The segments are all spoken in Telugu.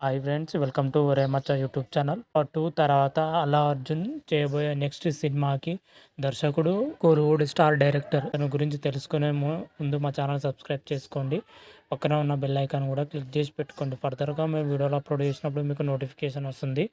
హాయ్ ఫ్రెండ్స్ వెల్కమ్ టు రేమచ్చ యూట్యూబ్ ఛానల్ పార్ట్ టూ తర్వాత అల్లా అర్జున్ చేయబోయే నెక్స్ట్ సినిమాకి దర్శకుడు కోరువుడ్ స్టార్ డైరెక్టర్ తన గురించి తెలుసుకునే ముందు మా ఛానల్ సబ్స్క్రైబ్ చేసుకోండి. పక్కన ఉన్న బెల్ ఐకాన్ కూడా క్లిక్ చేసి పెట్టుకోండి. ఫర్దర్గా మేము వీడియోలో అప్లోడ్ చేసినప్పుడు మీకు నోటిఫికేషన్ వస్తుంది.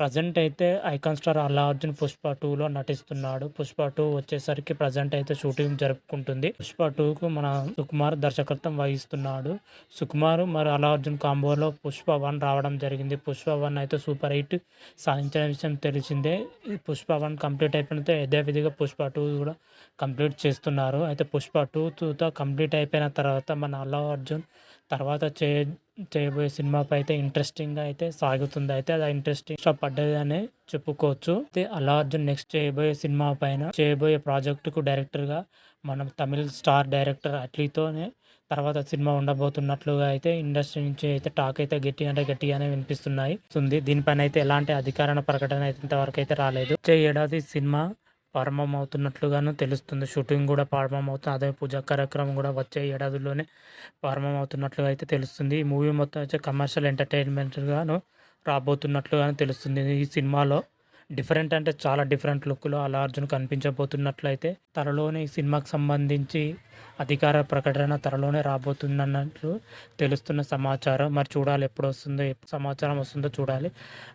ప్రజెంట్ అయితే ఐకాన్ స్టార్ అల్లా అర్జున్ పుష్ప టూలో నటిస్తున్నాడు. పుష్ప టూ వచ్చేసరికి ప్రజెంట్ అయితే షూటింగ్ జరుపుకుంటుంది. పుష్ప టూకు మన సుకుమార్ దర్శకత్వం వహిస్తున్నాడు. సుకుమార్ మరి అల్లా అర్జున్ కాంబోలో పుష్ప వన్ రావడం జరిగింది. పుష్ప వన్ అయితే సూపర్ హిట్ సాధించిన విషయం తెలిసిందే. ఈ పుష్ప వన్ కంప్లీట్ అయిపోయిన యథావిధిగా పుష్ప టూ కూడా కంప్లీట్ చేస్తున్నారు. అయితే పుష్ప టూ టూతో కంప్లీట్ అయిపోయిన తర్వాత మన అల్లా అర్జున్ తర్వాత చే చేయబోయే సినిమాపై అయితే ఇంట్రెస్టింగ్గా అయితే సాగుతుంది అయితే అది ఇంట్రెస్టింగ్ పడ్డది అని చెప్పుకోవచ్చు. అయితే అల్లా అర్జున్ నెక్స్ట్ చేయబోయే సినిమా పైన చేయబోయే ప్రాజెక్టుకు డైరెక్టర్గా మనం తమిళ స్టార్ డైరెక్టర్ అట్లీతోనే తర్వాత సినిమా ఉండబోతున్నట్లుగా అయితే ఇండస్ట్రీ నుంచి అయితే టాక్ అయితే గట్టి అంటే గట్టిగానే వినిపిస్తున్నాయి. ఉంది. దీనిపైన అయితే ఎలాంటి అధికారణ ప్రకటన అయితే ఇంతవరకు అయితే రాలేదు. వచ్చే ఏడాది సినిమా ప్రారంభం అవుతున్నట్లుగాను తెలుస్తుంది. షూటింగ్ కూడా ప్రారంభం అవుతుంది అదే పూజా కార్యక్రమం కూడా వచ్చే ఏడాదిలోనే ప్రారంభం అవుతున్నట్లుగా అయితే తెలుస్తుంది. ఈ మూవీ మొత్తం వచ్చే కమర్షియల్ ఎంటర్టైన్మెంట్గాను రాబోతున్నట్లుగాను తెలుస్తుంది. ఈ సినిమాలో డిఫరెంట్ అంటే చాలా డిఫరెంట్ లుక్లో అలా అర్జున్ కనిపించబోతున్నట్లయితే త్వరలోనే ఈ సినిమాకి సంబంధించి అధికార ప్రకటన త్వరలోనే రాబోతుందన్నట్లు తెలుస్తున్న సమాచారం. మరి చూడాలి ఎప్పుడు వస్తుందో ఎప్పుడు సమాచారం వస్తుందో చూడాలి.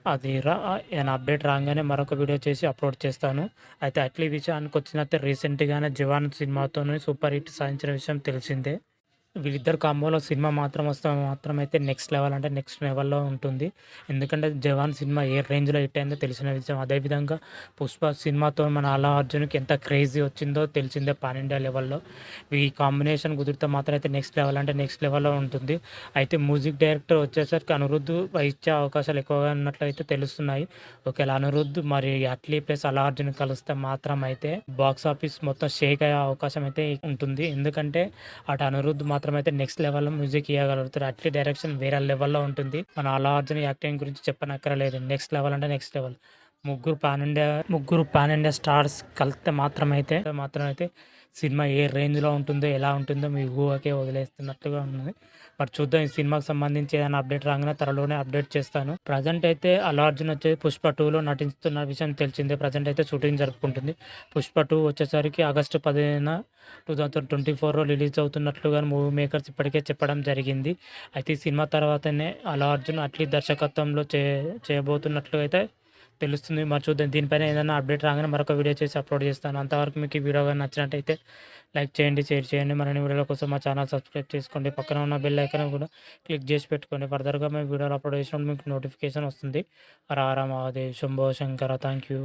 అది రా నేను అప్డేట్ రాగానే మరొక వీడియో చేసి అప్లోడ్ చేస్తాను. అయితే అట్లీ విషయానికి వచ్చినట్టే రీసెంట్గానే జవాన్ సినిమాతోనే సూపర్ హిట్ సాధించిన విషయం తెలిసిందే. వీళ్ళిద్దరు కాంబోలో సినిమా మాత్రం వస్తే మాత్రం అయితే నెక్స్ట్ లెవెల్ అంటే నెక్స్ట్ లెవెల్లో ఉంటుంది. ఎందుకంటే జవాన్ సినిమా ఏ రేంజ్లో హిట్ అయిందో తెలిసిన విషయం. అదేవిధంగా పుష్ప సినిమాతో మన అల్లా అర్జున్కి ఎంత క్రేజీ వచ్చిందో తెలిసిందే పాన్ ఇండియా లెవెల్లో ఈ కాంబినేషన్ కుదిరితే మాత్రం అయితే నెక్స్ట్ లెవెల్ అంటే నెక్స్ట్ లెవెల్లో ఉంటుంది. అయితే మ్యూజిక్ డైరెక్టర్ వచ్చేసరికి అనిరుద్ధ్ ఇచ్చే అవకాశాలు ఎక్కువగా ఉన్నట్లయితే తెలుస్తున్నాయి. ఒకవేళ అనిరుద్ధ్ మరి అట్లీ ప్లస్ అల్లా అర్జున్ కలిస్తే మాత్రం అయితే బాక్స్ ఆఫీస్ మొత్తం షేక్ అయ్యే అవకాశం అయితే ఉంటుంది. ఎందుకంటే అటు అనిరుద్ధ్ మాత్రం మాత్రం అయితే నెక్స్ట్ లెవెల్లో మ్యూజిక్ ఇవ్వగలుగుతారు అట్లీ డైరెక్షన్ వేరే లెవెల్లో ఉంటుంది. మన అల్లా అర్జున్ యాక్టింగ్ గురించి చెప్పనక్కరలేదు. నెక్స్ట్ లెవెల్ అంటే నెక్స్ట్ లెవెల్ ముగ్గురు పాన్ ఇండియా ముగ్గురు పాన్ ఇండియా స్టార్స్ కలిస్తే మాత్రమైతే మాత్రమైతే సినిమా ఏ రేంజ్లో ఉంటుందో ఎలా ఉంటుందో మీ ఊహకే వదిలేస్తున్నట్టుగా ఉన్నది. మరి చూద్దాం ఈ సినిమాకి సంబంధించి ఏదైనా అప్డేట్ రాగానే త్వరలోనే అప్డేట్ చేస్తాను. ప్రజెంట్ అయితే అల్లు అర్జున్ వచ్చే పుష్ప టూలో నటిస్తున్న విషయం తెలిసిందే. ప్రజెంట్ అయితే షూటింగ్ జరుపుకుంటుంది. పుష్ప టూ వచ్చేసరికి ఆగస్టు పదిహేన టూ థౌజండ్ ట్వంటీ ఫోర్లో రిలీజ్ అవుతున్నట్లుగా మూవీ మేకర్స్ ఇప్పటికే చెప్పడం జరిగింది. అయితే ఈ సినిమా తర్వాతనే అల్లు అర్జున్ అట్లీ దర్శకత్వంలో చే చేయబోతున్నట్లు అయితే తెలుస్తుంది. మరి చూద్దాం. దీనిపైన ఏదైనా అప్డేట్ రాగానే మరొక వీడియో చేసి అప్లోడ్ చేస్తాను. అంతవరకు మీకు ఈ వీడియో కానీ నచ్చినట్టయితే లైక్ చేయండి షేర్ చేయండి. మరిన్ని వీడియోల కోసం మా ఛానల్ సబ్స్క్రైబ్ చేసుకోండి. పక్కన ఉన్న బెల్ ఐకాన్ కూడా క్లిక్ చేసి పెట్టుకోండి. ఫర్దర్గా మేము వీడియోలు అప్లోడ్ చేసినప్పుడు మీకు నోటిఫికేషన్ వస్తుంది. రారా మహాదేవ్ శంభో శంకర థ్యాంక్ యూ